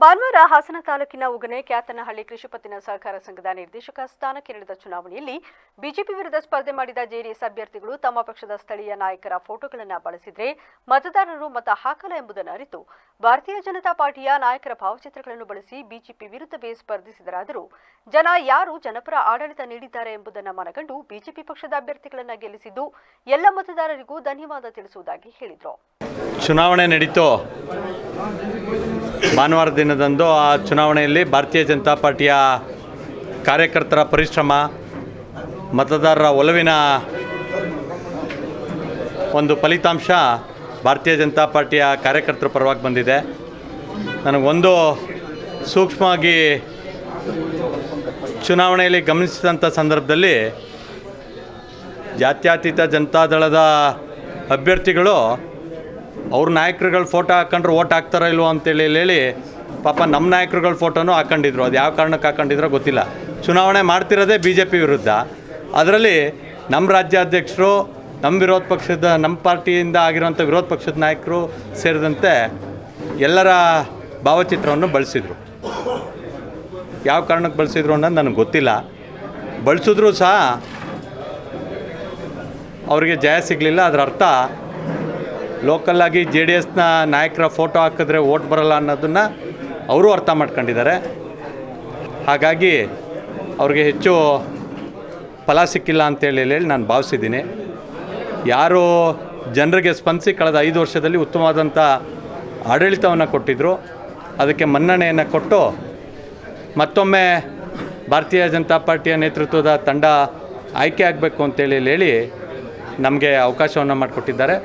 ಭಾನುವಾರ ಹಾಸನ ತಾಲೂಕಿನ ಉಗನೆ ಕ್ಯಾತನಹಳ್ಳಿ ಕೃಷಿ ಪತ್ತಿನ ಸಹಕಾರ ಸಂಘದ ನಿರ್ದೇಶಕ ಸ್ಥಾನಕ್ಕೆ ನಡೆದ ಚುನಾವಣೆಯಲ್ಲಿ ಬಿಜೆಪಿ ವಿರುದ್ಧ ಸ್ಪರ್ಧೆ ಮಾಡಿದ ಜೆಡಿಎಸ್ ಅಭ್ಯರ್ಥಿಗಳು ತಮ್ಮ ಪಕ್ಷದ ಸ್ಥಳೀಯ ನಾಯಕರ ಫೋಟೋಗಳನ್ನು ಬಳಸಿದರೆ ಮತದಾರರು ಮತ ಹಾಕಲ್ಲ ಎಂಬುದನ್ನು ಅರಿತು ಭಾರತೀಯ ಜನತಾ ಪಾರ್ಟಿಯ ನಾಯಕರ ಭಾವಚಿತ್ರಗಳನ್ನು ಬಳಸಿ ಬಿಜೆಪಿ ವಿರುದ್ಧವೇ ಸ್ಪರ್ಧಿಸಿದರಾದರೂ ಜನ ಯಾರು ಜನಪರ ಆಡಳಿತ ನೀಡಿದ್ದಾರೆ ಎಂಬುದನ್ನು ಮನಗಂಡು ಬಿಜೆಪಿ ಪಕ್ಷದ ಅಭ್ಯರ್ಥಿಗಳನ್ನು ಗೆಲ್ಲಿಸಿದ್ದು ಎಲ್ಲ ಮತದಾರರಿಗೂ ಧನ್ಯವಾದ ತಿಳಿಸುವುದಾಗಿ ಹೇಳಿದರು. ಚುನಾವಣೆ ಭಾನುವಾರ ದಿನದಂದು ಆ ಚುನಾವಣೆಯಲ್ಲಿ ಭಾರತೀಯ ಜನತಾ ಪಾರ್ಟಿಯ ಕಾರ್ಯಕರ್ತರ ಪರಿಶ್ರಮ, ಮತದಾರರ ಒಲವಿನ ಒಂದು ಫಲಿತಾಂಶ ಭಾರತೀಯ ಜನತಾ ಪಾರ್ಟಿಯ ಕಾರ್ಯಕರ್ತರ ಪರವಾಗಿ ಬಂದಿದೆ. ನನಗೊಂದು ಸೂಕ್ಷ್ಮವಾಗಿ ಚುನಾವಣೆಯಲ್ಲಿ ಗಮನಿಸಿದಂಥ ಸಂದರ್ಭದಲ್ಲಿ ಜಾತ್ಯತೀತ ಜನತಾದಳದ ಅಭ್ಯರ್ಥಿಗಳು ಅವ್ರ ನಾಯಕರುಗಳ ಫೋಟೋ ಹಾಕೊಂಡ್ರೆ ಓಟ್ ಹಾಕ್ತಾರೋ ಇಲ್ವೋ ಅಂತೇಳಿ ಹೇಳಿ ಪಾಪ ನಮ್ಮ ನಾಯಕರುಗಳ ಫೋಟೋನು ಹಾಕೊಂಡಿದ್ರು. ಅದು ಯಾವ ಕಾರಣಕ್ಕೆ ಹಾಕೊಂಡಿದ್ರೋ ಗೊತ್ತಿಲ್ಲ. ಚುನಾವಣೆ ಮಾಡ್ತಿರೋದೇ ಬಿ ಜೆ ಪಿ ವಿರುದ್ಧ. ಅದರಲ್ಲಿ ನಮ್ಮ ರಾಜ್ಯಾಧ್ಯಕ್ಷರು ನಮ್ಮ ವಿರೋಧ ಪಕ್ಷದ ನಮ್ಮ ಪಾರ್ಟಿಯಿಂದ ಆಗಿರುವಂಥ ವಿರೋಧ ಪಕ್ಷದ ನಾಯಕರು ಸೇರಿದಂತೆ ಎಲ್ಲರ ಭಾವಚಿತ್ರವನ್ನು ಬಳಸಿದರು. ಯಾವ ಕಾರಣಕ್ಕೆ ಬಳಸಿದ್ರು ಅನ್ನೋದು ನನಗೆ ಗೊತ್ತಿಲ್ಲ. ಬಳಸಿದ್ರು ಸಹ ಅವರಿಗೆ ಜಯ ಸಿಗಲಿಲ್ಲ. ಅದರ ಅರ್ಥ ಲೋಕಲ್ಲಾಗಿ ಜೆ ಡಿ ಎಸ್ನ ನಾಯಕರ ಫೋಟೋ ಹಾಕಿದ್ರೆ ಓಟ್ ಬರಲ್ಲ ಅನ್ನೋದನ್ನು ಅವರು ಅರ್ಥ ಮಾಡ್ಕೊಂಡಿದ್ದಾರೆ. ಹಾಗಾಗಿ ಅವ್ರಿಗೆ ಹೆಚ್ಚು ಫಲ ಸಿಕ್ಕಿಲ್ಲ ಅಂತೇಳಿ ಹೇಳಿ ನಾನು ಭಾವಿಸಿದ್ದೀನಿ. ಯಾರು ಜನರಿಗೆ ಸ್ಪಂದಿಸಿ ಕಳೆದ ಐದು ವರ್ಷದಲ್ಲಿ ಉತ್ತಮವಾದಂಥ ಆಡಳಿತವನ್ನು ಕೊಟ್ಟಿದ್ದರು ಅದಕ್ಕೆ ಮನ್ನಣೆಯನ್ನು ಕೊಟ್ಟು ಮತ್ತೊಮ್ಮೆ ಭಾರತೀಯ ಜನತಾ ಪಾರ್ಟಿಯ ನೇತೃತ್ವದ ತಂಡ ಆಯ್ಕೆ ಆಗಬೇಕು ಅಂತೇಳಿ ಹೇಳಿ ನಮಗೆ ಅವಕಾಶವನ್ನು ಮಾಡಿಕೊಟ್ಟಿದ್ದಾರೆ.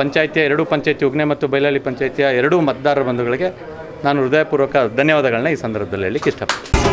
ಪಂಚಾಯಿತಿಯ ಎರಡೂ ಪಂಚಾಯಿತಿ ಉಗ್ನೆ ಮತ್ತು ಬೈಲಹಳ್ಳಿ ಪಂಚಾಯಿತಿಯ ಎರಡೂ ಮತದಾರರ ಬಂಧುಗಳಿಗೆ ನಾನು ಹೃದಯಪೂರ್ವಕ ಧನ್ಯವಾದಗಳನ್ನ ಈ ಸಂದರ್ಭದಲ್ಲಿ ಹೇಳಲಿಕ್ಕೆ ಇಷ್ಟಪಡ್ತೀನಿ.